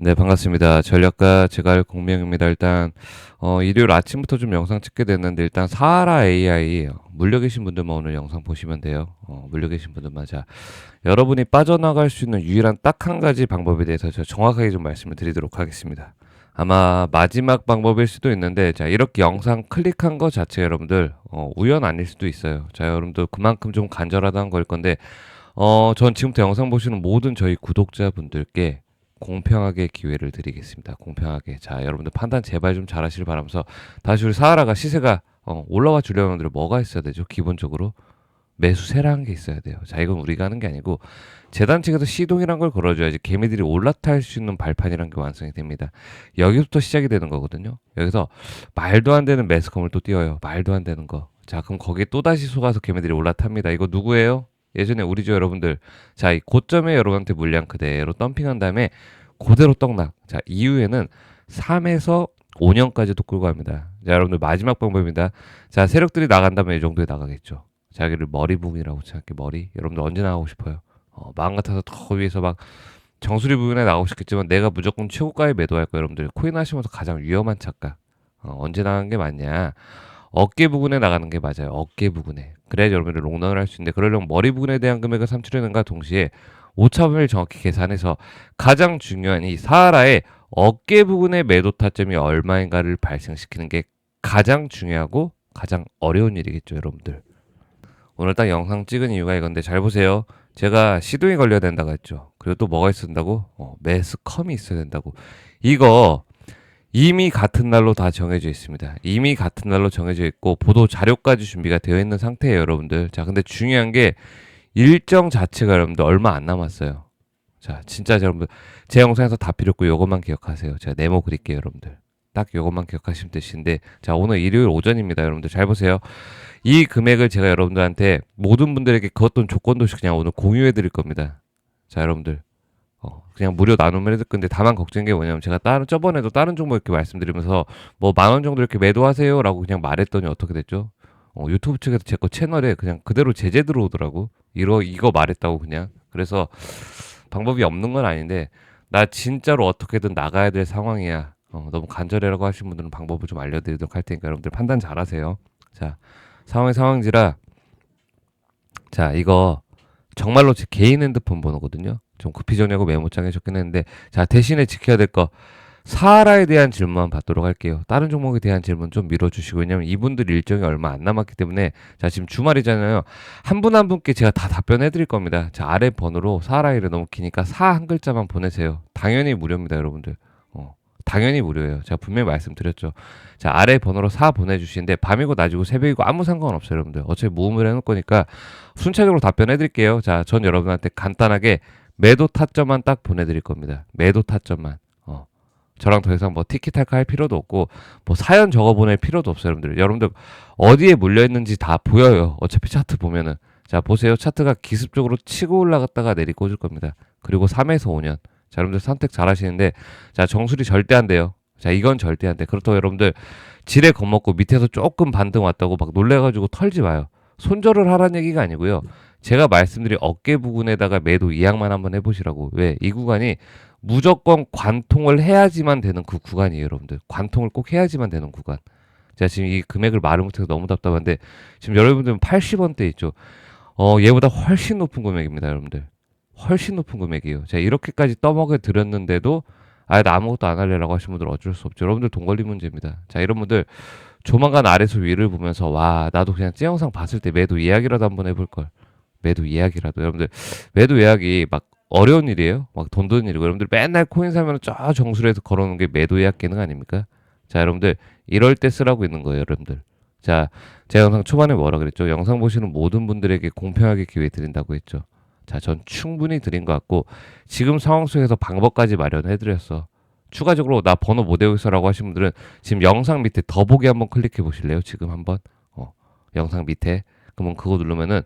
네, 반갑습니다. 전략가 제갈 공명입니다. 일단 어, 일요일 아침부터 좀 영상 찍게 됐는데 일단 사하라 AI 어, 물려 계신 분들만 오늘 영상 보시면 돼요. 어, 물려 계신 분들만 자 여러분이 빠져나갈 수 있는 유일한 딱 한 가지 방법에 대해서 제가 정확하게 좀 말씀을 드리도록 하겠습니다. 아마 마지막 방법일 수도 있는데 자 이렇게 영상 클릭한 거 자체 여러분들 어, 우연 아닐 수도 있어요. 자 여러분들 그만큼 좀 간절하다는 걸 건데 어, 전 지금부터 영상 보시는 모든 저희 구독자분들께 공평하게 기회를 드리겠습니다. 공평하게. 자, 여러분들 판단 제발 좀 잘하시길 바라면서 다시 우리 사하라가 시세가 어, 올라와 주려면 뭐가 있어야 되죠? 기본적으로 매수세라는 게 있어야 돼요. 자, 이건 우리가 하는 게 아니고 재단 측에서 시동이란 걸 걸어줘야지 개미들이 올라탈 수 있는 발판이란 게 완성이 됩니다. 여기부터 시작이 되는 거거든요. 여기서 말도 안 되는 매스컴을 또 띄워요. 말도 안 되는 거. 자, 그럼 거기에 또 다시 속아서 개미들이 올라탑니다. 이거 누구예요? 예전에 우리 집 여러분들 자 이 고점에 여러분한테 물량 그대로 덤핑한 다음에 그대로 떡락. 자 이후에는 3에서 5년까지도 끌고 갑니다. 자 여러분들 마지막 방법입니다. 자 세력들이 나간다면 이 정도에 나가겠죠. 자기를 머리 부분이라고 생각해 머리. 여러분들 언제 나가고 싶어요? 어, 마음 같아서 더 위에서 막 정수리 부분에 나가고 싶겠지만 내가 무조건 최고가에 매도할 거예요 여러분들. 코인 하시면서 가장 위험한 착각. 어, 언제 나가는 게 맞냐 어깨 부분에 나가는 게 맞아요. 어깨 부분에. 그래야 여러분들 롱런을 할 수 있는데 그러려면 머리 부분에 대한 금액을 산출하는가 동시에 오차범위를 정확히 계산해서 가장 중요한 이 사하라의 어깨 부분의 매도 타점이 얼마인가를 발생시키는 게 가장 중요하고 가장 어려운 일이겠죠, 여러분들. 오늘 딱 영상 찍은 이유가 이건데 잘 보세요. 제가 시동이 걸려야 된다고 했죠. 그리고 또 뭐가 있어야 된다고? 어, 매스컴이 있어야 된다고. 이거 이미 같은 날로 다 정해져 있습니다. 이미 같은 날로 정해져 있고 보도 자료까지 준비가 되어 있는 상태예요, 여러분들. 자, 근데 중요한 게 일정 자체가 여러분들 얼마 안 남았어요. 자, 진짜 여러분들 제 영상에서 다 필요 없고 이것만 기억하세요. 제가 네모 그릴게요, 여러분들. 딱 이것만 기억하시면 되시는데 자, 오늘 일요일 오전입니다, 여러분들. 잘 보세요. 이 금액을 제가 여러분들한테 모든 분들에게 그것도 조건도 없이 그냥 오늘 공유해 드릴 겁니다. 자, 여러분들. 어, 그냥 무료 나눔을 해줄 건데 다만 걱정인 게 뭐냐면 제가 다른 저번에도 다른 종목 이렇게 말씀드리면서 뭐 만 원 정도 이렇게 매도하세요라고 그냥 말했더니 어떻게 됐죠? 어, 유튜브 측에서 제 거 채널에 그냥 그대로 제재 들어오더라고. 이러 이거 말했다고 그냥. 그래서 방법이 없는 건 아닌데 나 진짜로 어떻게든 나가야 될 상황이야. 어, 너무 간절해라고 하신 분들은 방법을 좀 알려드리도록 할 테니까 여러분들 판단 잘하세요. 자 상황이 상황지라 자 이거 정말로 제 개인 핸드폰 번호거든요. 좀 급히 정리하고 메모장에 적긴 했는데 자 대신에 지켜야 될 거 사하라에 대한 질문만 받도록 할게요. 다른 종목에 대한 질문 좀 밀어주시고 왜냐면 이분들 일정이 얼마 안 남았기 때문에 자 지금 주말이잖아요. 한분한 분께 제가 다 답변해 드릴 겁니다. 자 아래 번호로 사하라이를 너무 기니까 사 한 글자만 보내세요. 당연히 무료입니다, 여러분들. 어, 당연히 무료예요. 제가 분명히 말씀드렸죠. 자 아래 번호로 사 보내주시는데 밤이고 낮이고 새벽이고 아무 상관없어요, 여러분들. 어차피 모음을 해놓을 거니까 순차적으로 답변해 드릴게요. 자 전 여러분한테 간단하게 매도 타점만 딱 보내드릴 겁니다. 매도 타점만. 어. 저랑 더 이상 뭐 티키타카 할 필요도 없고 뭐 사연 적어 보낼 필요도 없어요, 여러분들. 여러분들 어디에 물려 있는지 다 보여요. 어차피 차트 보면은. 자, 보세요. 차트가 기습적으로 치고 올라갔다가 내리 꽂을 겁니다. 그리고 3에서 5년. 자, 여러분들 선택 잘 하시는데 자, 정수리 절대 안 돼요. 자, 이건 절대 안 돼. 그렇다고 여러분들 지레 겁먹고 밑에서 조금 반등 왔다고 막 놀래가지고 털지 마요. 손절을 하라는 얘기가 아니고요. 제가 말씀드린 어깨 부분에다가 매도 이양만 한번 해보시라고. 왜? 이 구간이 무조건 관통을 해야지만 되는 그 구간이에요, 여러분들. 관통을 꼭 해야지만 되는 구간. 제가 지금 이 금액을 말을 못해서 너무 답답한데 지금 여러분들은 80원대 있죠. 어, 얘보다 훨씬 높은 금액입니다, 여러분들. 훨씬 높은 금액이에요. 제가 이렇게까지 떠먹여 드렸는데도 아예 나 아무것도 안 할래라고 하신 분들 어쩔 수 없죠. 여러분들 돈 걸리 문제입니다. 자, 이런 분들 조만간 아래서 위를 보면서 와, 나도 그냥 찌 영상 봤을 때 매도 이야기라도 한번 해볼 걸. 매도 예약이라도 여러분들 매도 예약이 막 어려운 일이에요. 막 돈 드는 일이고 여러분들 맨날 코인 사면 저 정수리에서 걸어놓은 게 매도 예약 기능 아닙니까? 자 여러분들 이럴 때 쓰라고 있는 거예요, 여러분들. 자, 제 영상 초반에 뭐라 그랬죠? 영상 보시는 모든 분들에게 공평하게 기회 드린다고 했죠. 자, 전 충분히 드린 것 같고 지금 상황 속에서 방법까지 마련해 드렸어. 추가적으로 나 번호 못 외우고 있어라고 하신 분들은 지금 영상 밑에 더보기 한번 클릭해 보실래요? 지금 한번 어, 영상 밑에 그러면 그거 누르면은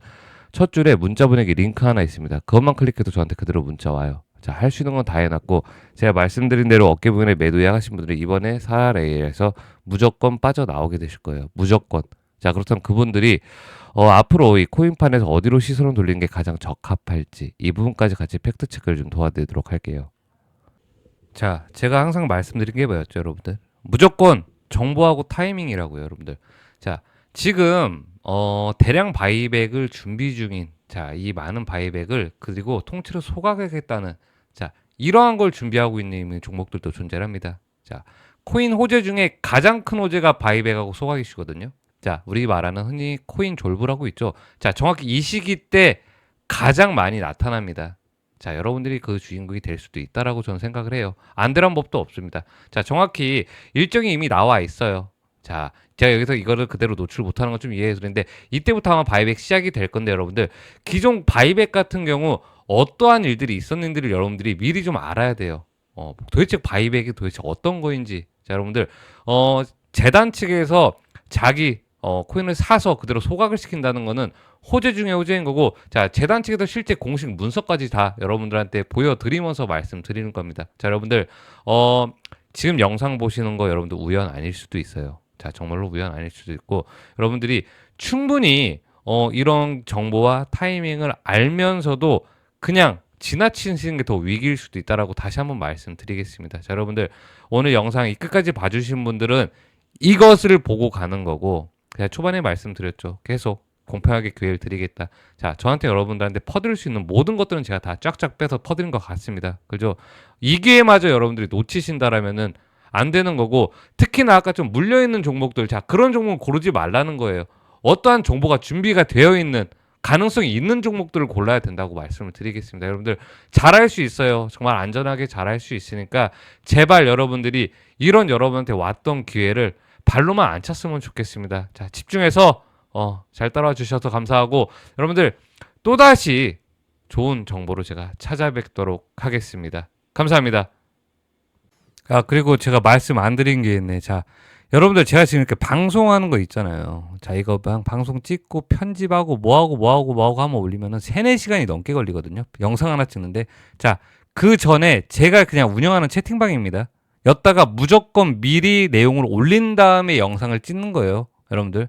첫 줄에 문자 보내기 링크 하나 있습니다. 그것만 클릭해도 저한테 그대로 문자 와요. 자, 할 수 있는 건 다 해놨고, 제가 말씀드린 대로 어깨 부분에 매도 예약하신 분들이 이번에 4RA에서 무조건 빠져나오게 되실 거예요. 무조건. 자, 그렇다면 그분들이, 어, 앞으로 이 코인판에서 어디로 시선을 돌리는 게 가장 적합할지, 이 부분까지 같이 팩트 체크를 좀 도와드리도록 할게요. 자, 제가 항상 말씀드린 게 뭐였죠, 여러분들? 무조건 정보하고 타이밍이라고요, 여러분들. 자, 지금 어, 대량 바이백을 준비 중인 자, 이 많은 바이백을 그리고 통째로 소각하겠다는 자, 이러한 걸 준비하고 있는 종목들도 존재합니다. 자, 코인 호재 중에 가장 큰 호재가 바이백하고 소각이시거든요. 자, 우리 말하는 흔히 코인 졸부라고 있죠. 자, 정확히 이 시기 때 가장 많이 나타납니다. 자, 여러분들이 그 주인공이 될 수도 있다라고 저는 생각을 해요. 안 되란 법도 없습니다. 자, 정확히 일정이 이미 나와 있어요. 자, 제가 여기서 이거를 그대로 노출 못하는 건 좀 이해해 드리는데 이때부터 아마 바이백 시작이 될 건데 여러분들 기존 바이백 같은 경우 어떠한 일들이 있었는지를 여러분들이 미리 좀 알아야 돼요. 어, 도대체 바이백이 도대체 어떤 거인지. 자, 여러분들 어, 재단 측에서 자기 어, 코인을 사서 그대로 소각을 시킨다는 거는 호재 중에 호재인 거고 자 재단 측에서 실제 공식 문서까지 다 여러분들한테 보여드리면서 말씀드리는 겁니다. 자 여러분들 어 지금 영상 보시는 거 여러분들 우연 아닐 수도 있어요. 자 정말로 우연 아닐 수도 있고 여러분들이 충분히 어 이런 정보와 타이밍을 알면서도 그냥 지나치시는 게 더 위기일 수도 있다라고 다시 한번 말씀드리겠습니다. 자 여러분들 오늘 영상 이 끝까지 봐주신 분들은 이것을 보고 가는 거고 그냥 초반에 말씀드렸죠. 계속 공평하게 기회를 드리겠다. 자, 저한테 여러분들한테 퍼드릴 수 있는 모든 것들은 제가 다 쫙쫙 빼서 퍼드린 것 같습니다. 그죠? 이 기회마저 여러분들이 놓치신다라면은 안 되는 거고 특히나 아까 좀 물려 있는 종목들 자 그런 종목 고르지 말라는 거예요. 어떠한 정보가 준비가 되어 있는 가능성이 있는 종목들을 골라야 된다고 말씀을 드리겠습니다. 여러분들 잘할 수 있어요. 정말 안전하게 잘할 수 있으니까 제발 여러분들이 이런 여러분한테 왔던 기회를 발로만 안 찼으면 좋겠습니다. 자, 집중해서 어, 잘 따라와 주셔서 감사하고 여러분들 또다시 좋은 정보로 제가 찾아뵙도록 하겠습니다. 감사합니다. 아, 그리고 제가 말씀 안 드린 게 있네. 자, 여러분들 제가 지금 이렇게 방송하는 거 있잖아요. 자, 이거 방, 방송 찍고 편집하고 뭐하고 뭐하고 뭐하고 하면 올리면은 3, 4시간이 넘게 걸리거든요. 영상 하나 찍는데. 자, 그 전에 제가 그냥 운영하는 채팅방입니다. 였다가 무조건 미리 내용을 올린 다음에 영상을 찍는 거예요. 여러분들.